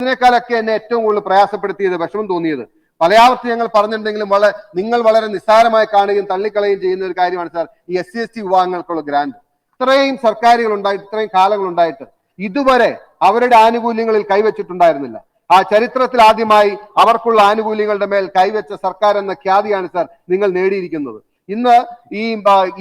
ഇതിനേക്കാളൊക്കെ എന്നെ ഏറ്റവും കൂടുതൽ പ്രയാസപ്പെടുത്തിയത് വിഷമം തോന്നിയത്. പലയാവർത്തി ഞങ്ങൾ പറഞ്ഞിട്ടുണ്ടെങ്കിലും വളരെ നിങ്ങൾ വളരെ നിസ്സാരമായി കാണുകയും തള്ളിക്കളയുകയും ചെയ്യുന്ന ഒരു കാര്യമാണ് സാർ ഈ എസ് സി എസ് ടി വിഭാഗങ്ങൾക്കുള്ള ഗ്രാന്റ്. ഇത്രയും സർക്കാരുകൾ ഉണ്ടായിട്ട് ഇത്രയും കാലങ്ങൾ ഉണ്ടായിട്ട് ഇതുവരെ അവരുടെ ആനുകൂല്യങ്ങളിൽ കൈവച്ചിട്ടുണ്ടായിരുന്നില്ല. ആ ചരിത്രത്തിൽ ആദ്യമായി അവർക്കുള്ള ആനുകൂല്യങ്ങളുടെ മേൽ കൈവച്ച സർക്കാർ എന്ന ഖ്യാതിയാണ് സാർ നിങ്ങൾ നേടിയിരിക്കുന്നത്. ഇന്ന് ഈ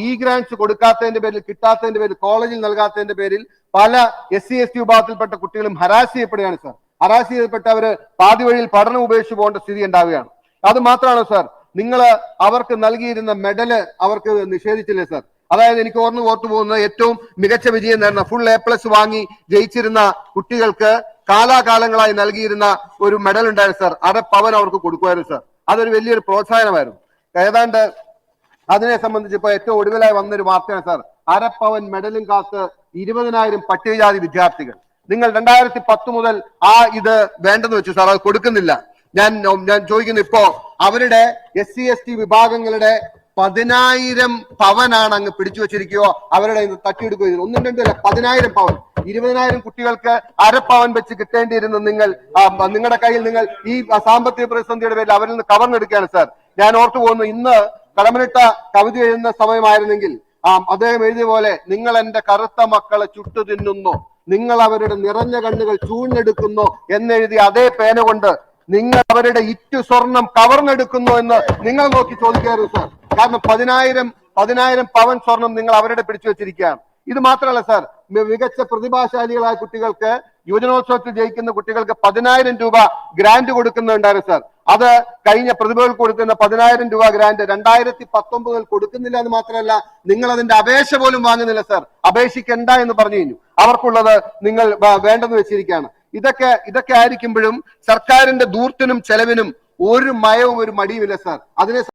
ഇ ഗ്രാന്റ്സ് കൊടുക്കാത്തതിന്റെ പേരിൽ കിട്ടാത്തതിന്റെ പേരിൽ കോളേജിൽ നൽകാത്തതിന്റെ പേരിൽ പല എസ് സി എസ് ടി വിഭാഗത്തിൽപ്പെട്ട കുട്ടികളും ഹരാസ് ചെയ്യപ്പെടുകയാണ് സാർ. ഹരാസ് ചെയ്യപ്പെട്ടവര് പാതി വഴിയിൽ പഠനം ഉപേക്ഷിച്ച് പോകേണ്ട സ്ഥിതി ഉണ്ടാവുകയാണ്. അത് മാത്രമാണ് സാർ നിങ്ങൾ അവർക്ക് നൽകിയിരുന്ന മെഡൽ അവർക്ക് നിഷേധിച്ചില്ലേ സാർ അതായത് എനിക്ക് ഓർമ്മ ഓർത്തു പോകുന്നത് ഏറ്റവും മികച്ച വിജയം നേടുന്ന ഫുൾ എ പ്ലസ് വാങ്ങി ജയിച്ചിരുന്ന കുട്ടികൾക്ക് കാലാകാലങ്ങളായി നൽകിയിരുന്ന ഒരു മെഡൽ ഉണ്ടായിരുന്നു സാർ അര പവൻ അവർക്ക് കൊടുക്കുമായിരുന്നു സാർ അതൊരു വലിയൊരു പ്രോത്സാഹനമായിരുന്നു. ഏതാണ്ട് അതിനെ സംബന്ധിച്ച് ഇപ്പൊ ഏറ്റവും ഒടുവിലായി വന്നൊരു വാർത്തയാണ് സാർ അരപ്പവൻ മെഡലും കാത്ത് ഇരുപതിനായിരം പട്ടികജാതി വിദ്യാർത്ഥികൾ. നിങ്ങൾ രണ്ടായിരത്തി പത്ത് മുതൽ ആ ഇത് വേണ്ടെന്ന് വെച്ചു സാർ അത് കൊടുക്കുന്നില്ല. ഞാൻ ഞാൻ ചോദിക്കുന്നു ഇപ്പോ അവരുടെ എസ് സി എസ് ടി വിഭാഗങ്ങളുടെ പതിനായിരം പവനാണ് അങ്ങ് പിടിച്ചു വെച്ചിരിക്കുകയോ അവരുടെ തട്ടിയെടുക്കുക ഒന്നും രണ്ടുമല്ല പതിനായിരം പവൻ. ഇരുപതിനായിരം കുട്ടികൾക്ക് അരപ്പവൻ വെച്ച് കിട്ടേണ്ടിയിരുന്ന നിങ്ങൾ നിങ്ങളുടെ കയ്യിൽ നിങ്ങൾ ഈ സാമ്പത്തിക പ്രതിസന്ധിയുടെ പേരിൽ അവരിൽ നിന്ന് കവർന്നെടുക്കുകയാണ് സാർ. ഞാൻ ഓർത്തു പോകുന്നു ഇന്ന് കടമനിട്ട കവിത എഴുതുന്ന സമയമായിരുന്നെങ്കിൽ ആ അദ്ദേഹം എഴുതിയ പോലെ നിങ്ങൾ എന്റെ കറുത്ത മക്കളെ ചുട്ടു തിന്നുന്നു നിങ്ങൾ അവരുടെ നിറഞ്ഞ കണ്ണുകൾ ചൂഴ്ന്നെടുക്കുന്നു എന്നെഴുതി അതേ പേന കൊണ്ട് നിങ്ങൾ അവരുടെ ഇറ്റു സ്വർണം കവർന്നെടുക്കുന്നു എന്ന് നിങ്ങൾ നോക്കി ചോദിക്കായിരുന്നു സർ കാരണം പതിനായിരം പതിനായിരം പവൻ സ്വർണം നിങ്ങൾ അവരുടെ പിടിച്ചു വെച്ചിരിക്കുകയാണ്. ഇത് മാത്രമല്ല സാർ മികച്ച പ്രതിഭാശാലികളായ കുട്ടികൾക്ക് യുവജനോത്സവത്തിൽ ജയിക്കുന്ന കുട്ടികൾക്ക് പതിനായിരം രൂപ ഗ്രാന്റ് കൊടുക്കുന്നുണ്ടായിരുന്നു സാർ. അത് കഴിഞ്ഞ പ്രതിഭകൾ കൊടുക്കുന്ന പതിനായിരം രൂപ ഗ്രാന്റ് രണ്ടായിരത്തി പത്തൊമ്പതിൽ കൊടുക്കുന്നില്ല എന്ന് മാത്രമല്ല നിങ്ങൾ അതിന്റെ അപേക്ഷ പോലും വാങ്ങുന്നില്ല സാർ. അപേക്ഷിക്കണ്ട എന്ന് പറഞ്ഞു കഴിഞ്ഞു. അവർക്കുള്ളത് നിങ്ങൾ വേണ്ടെന്ന് വെച്ചിരിക്കുകയാണ്. ഇതൊക്കെ ഇതൊക്കെ ആയിരിക്കുമ്പോഴും സർക്കാരിന്റെ ദൂർത്തിനും ചെലവിനും ഒരു മയവും ഒരു മടിയുമില്ല സാർ. അതിനെ